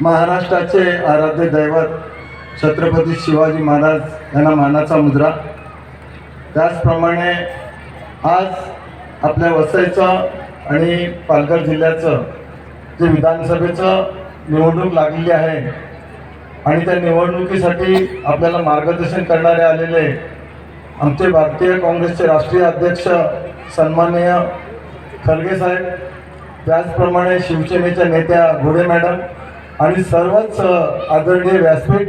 महाराष्ट्राचे आराध्य दैवत छत्रपती शिवाजी महाराज यांना मानाचा मुद्रा. त्याचप्रमाणे आज आपल्या वसईचं आणि पालघर जिल्ह्याचं जे विधानसभेचं निवडणूक लागलेली आहे आणि त्या निवडणुकीसाठी आपल्याला मार्गदर्शन करणारे आलेले आमचे भारतीय काँग्रेसचे राष्ट्रीय अध्यक्ष सन्माननीय खरगे साहेब त्याचप्रमाणे शिवसेनेच्या नेत्या घोडे मॅडम आणि सर्वच आदरणीय व्यासपीठ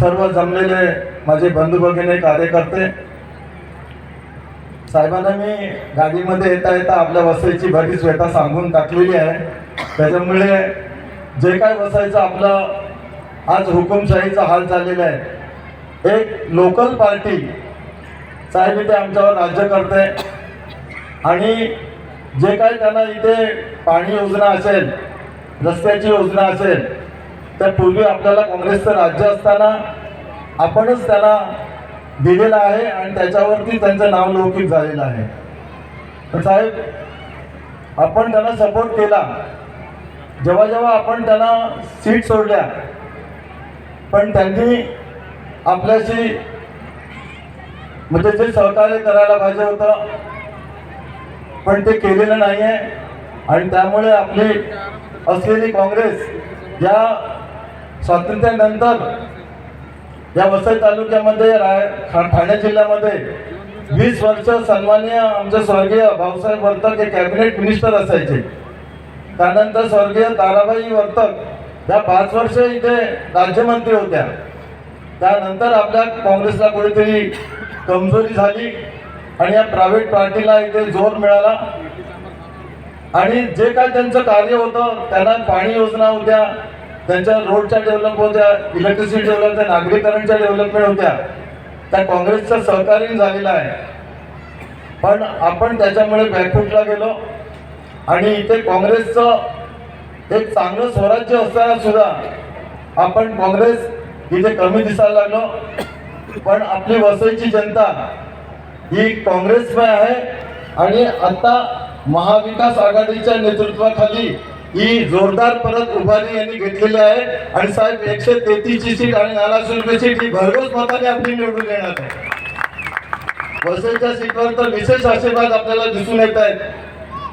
सर्व जमलेले माझे बंधू भगिनी कार्यकर्ते साहेबांना मी गाडीमध्ये येता येता आपल्या वसईची बरीच व्यथा सांगून टाकलेली आहे. त्याच्यामुळे जे काय वसायचं आपलं आज हुकुमशाहीचा हाल झालेला आहे. एक लोकल पार्टी साहेब इथे आमच्यावर राज्य करते. आणि जे काही त्यांना इथे पाणी योजना असेल रस्त्याची योजना असेल त्यापूर्वी आपल्याला काँग्रेसचं राज्य असताना आपणच त्यांना दिलेलं आहे आणि त्याच्यावरती त्यांचं नाव लौकिक झालेलं आहे. पण साहेब आपण त्यांना सपोर्ट केला. जेव्हा जेव्हा आपण त्यांना सीट सोडल्या पण त्यांनी आपल्याशी म्हणजे जे सहकार्य करायला पाहिजे होतं पण ते केलेलं नाही आहे आणि त्यामुळे आपली असलेली काँग्रेस या स्वातंत्र्यानंतर या वसई तालुक्यामध्ये राय ठाणे जिल्ह्यामध्ये वीस वर्ष सन्माननीय आमचे स्वर्गीय भाऊसाहेब वर्तक हे कॅबिनेट मिनिस्टर असायचे. त्यानंतर स्वर्गीय ताराबाई वर्तक या पाच वर्ष इथे राज्यमंत्री होत्या. त्यानंतर आपल्या काँग्रेसला कुठेतरी कमजोरी झाली आणि या प्रायव्हेट पार्टीला इथे जोर मिळाला. आणि जे काय त्यांचं कार्य होतं त्यांना पाणी योजना होत्या. त्यांच्या रोडच्या डेव्हलप होत्या इलेक्ट्रिसिटी डेव्हलप होत्या नागरीकरणच्या डेव्हलपमेंट होत्या. त्या काँग्रेसचं सहकार्य झालेलं आहे. पण आपण त्याच्यामुळे बॅकफुटला गेलो. आणि इथे काँग्रेसचं एक चांगलं स्वराज्य असताना सुद्धा आपण काँग्रेस इथे कमी दिसायला लागलो. पण आपली वसईची जनता ही काँग्रेसमय आहे. आणि आता महाविकास आघाडीच्या नेतृत्वाखाली ही जोरदार परत उभारी यांनी घेतलेली आहे. आणि साहेब एकशे तेहतीसची सीट आणि नालाशे रुपये सीट ही भरघोस मताने आपली निवडून येणार आहे. वसईच्या सीटवर तर विशेष आशीर्वाद आपल्याला दिसून येत आहेत.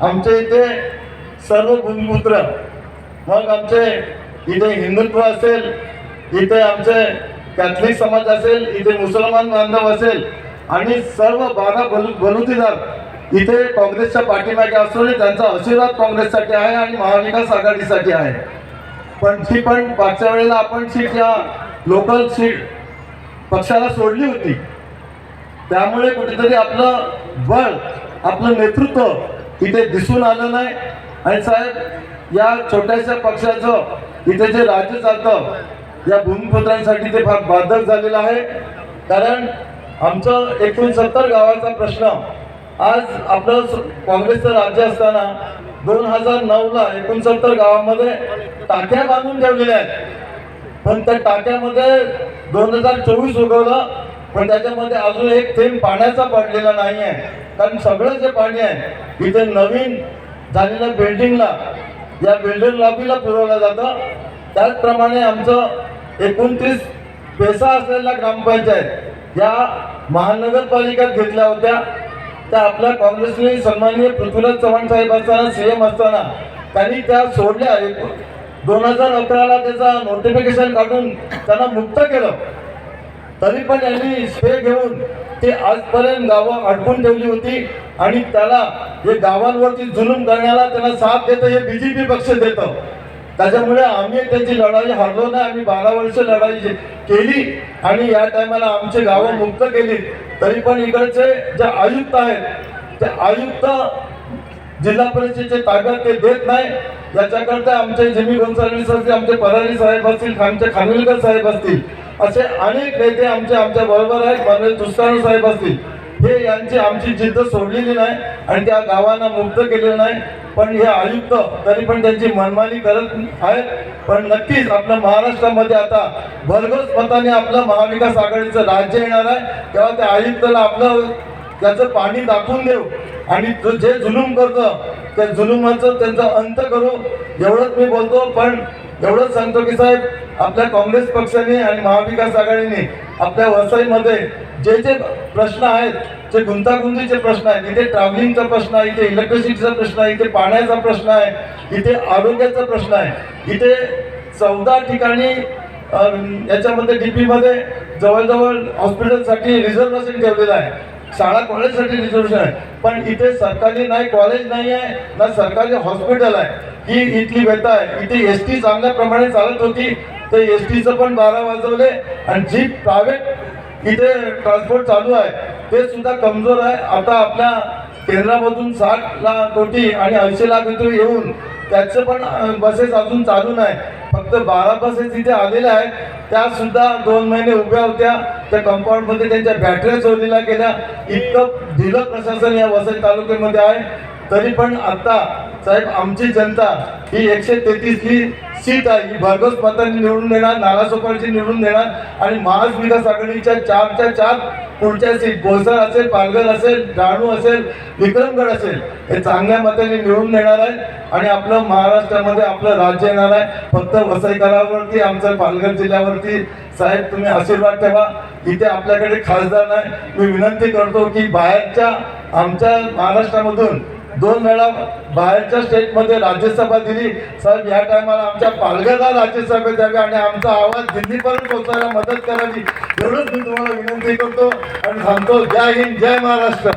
आमच्या इथे सर्व भूमिपुत्र मग आमचे इथे हिंदुत्व असेल इथे आमचे कॅथलिक समाज असेल इथे मुसलमान बांधव असेल आणि सर्व बारा बलु बलुतीदार इथे काँग्रेसच्या पाठीमागे असून त्यांचा आशीर्वाद काँग्रेससाठी आहे आणि महाविकास आघाडीसाठी आहे. पण ती पण मागच्या वेळेला आपण सीट या लोकल सीट पक्षाला सोडली होती. त्यामुळे कुठेतरी आपलं बळ आपलं नेतृत्व इथे दिसून आलं नाही. आणि साहेब या छोट्याशा पक्षाचं इथे जे राज्य चालतं या भूमिपुत्रांसाठी ते फार बाधक झालेलं आहे. कारण आमचं एकूण सत्तर गावाचा प्रश्न आज आपलं काँग्रेसचं राज्य असताना दोन हजार नऊला एकोणसत्तर गावामध्ये टाक्या बांधून ठेवलेल्या आहेत. पण त्या टाक्यामध्ये दोन हजार चोवीस उगवलं पण त्याच्यामध्ये अजून एक थेंब पाण्याचा पडलेला नाही आहे कारण सगळं जे पाणी आहे इथे नवीन झालेल्या बिल्डिंगला या बिल्डिंग लॉबीला पुरवलं जातं. त्याचप्रमाणे आमचं एकोणतीस पेसा असलेल्या ग्रामपंचायत या महानगरपालिकेत घेतल्या होत्या. तर आपल्या काँग्रेसने सन्माननीय पृथ्वीराज चव्हाण साहेब असताना सीएम असताना त्यांनी त्या सोडल्या. दोन हजार अकराला त्याचा नोटिफिकेशन काढून त्यांना मुक्त केलं. तरी पण यांनी स्टे घेऊन ते आजपर्यंत गावं अडकून ठेवली होती आणि त्याला हे गावांवरती जुलूम करण्याला त्यांना साथ देतं हे बीजेपी पक्ष देतं. त्याच्यामुळे आम्ही त्याची लढाई हरलो नाही आम्ही बारा वर्ष लढाई केली आणि या टायमाला आमची गावं मुक्त केली. तरी पण इकडचे जे आयुक्त आहेत ते आयुक्त जिल्हा परिषदेचे ताब्यात ते देत नाही. याच्याकरता आमचे जिमी गोन्साल्विस असतील आमचे परारी साहेब असतील आमचे खानविलकर साहेब असतील असे अनेक नेते आमचे आमच्या बरोबर आहेत. मनोज दुस्तारू साहेब असतील. हे यांची आमची जिद्द सोडलेली नाही आणि त्या गावांना मुक्त केलेलं नाही. पण हे आयुक्त तरी पण त्यांची मनमानी करत आहेत. पण नक्कीच आपल्या महाराष्ट्रामध्ये आता भरघोस मताने आपलं महाविकास आघाडीचं राज्य येणार आहे. तेव्हा त्या आयुक्ताला आपलं त्याचं पाणी दाखवून देऊ. आणि जे जुलूम करतं त्या जुलुमाचं त्यांचा अंत करू. एवढंच मी बोलतो. पण एवढंच सांगतो की साहेब आपल्या काँग्रेस पक्षाने आणि महाविकास आघाडीने आपल्या वसईमध्ये जे जे प्रश्न आहेत जे गुंतागुंतीचे प्रश्न आहेत इथे ट्रॅव्हलिंगचा प्रश्न आहे इथे इलेक्ट्रिसिटीचा प्रश्न आहे इथे पाण्याचा प्रश्न आहे इथे आरोग्याचा प्रश्न आहे इथे चौदा ठिकाणी याच्यामध्ये डी पीमध्ये जवळजवळ हॉस्पिटलसाठी रिझर्वेशन ठेवलेलं आहे शाळा कॉलेजसाठी रिझर्वेशन आहे पण इथे सरकारी नाही कॉलेज नाही आहे ना सरकारी हॉस्पिटल आहे. ही इथली व्यथा आहे. इथे एस टी चांगल्या प्रमाणे चालत होती तर एस टीचं पण बारा वाजवले. आणि जी प्रायव्हेट इथे ट्रान्सपोर्ट चालू आहे ते सुद्धा कमजोर आहे. आता आपल्या केंद्रामधून साठ लाख कोटी आणि ऐंशी लाख रुपये येऊन त्याचं पण बसेस अजून चालू नाही. फक्त बारा बसेस इथे आलेल्या आहेत. त्या सुद्धा दोन महिने उभ्या होत्या. त्या कंपाऊंडमध्ये त्यांच्या बॅटऱ्या चोरीला गेल्या. इतकं ढिलं प्रशासन या वसई तालुक्यामध्ये आहे. तरी पण आता साहेब आमची जनता ही एकशे तेहतीसली सीट आहे. ही भरघोस मतांनी निवडून देणार नालासोपारची निवडून देणार आणि महाविकास आघाडीच्या चारच्या चार पुढच्या सीट बोईसर असेल पालघर असेल डहाणू असेल विक्रमगड असेल हे चांगल्या मताने निवडून देणार आहे आणि आपलं महाराष्ट्रामध्ये आपलं राज्य येणार आहे. फक्त वसईकरावरती आमच्या पालघर जिल्ह्यावरती साहेब तुम्ही आशीर्वाद ठेवा. इथे आपल्याकडे खासदार नाही. मी विनंती करतो की बाहेरच्या आमच्या महाराष्ट्रामधून दोन वेळा बाहेरच्या स्टेटमध्ये राज्यसभा दिली. साहेब या टायमाला आमच्या पालघरला राज्यसभा द्यावी आणि आमचा आवाज दिल्लीपर्यंत पोहोचायला मदत करावी. एवढंच मी तुम्हाला विनंती करतो आणि सांगतो जय हिंद जय महाराष्ट्र.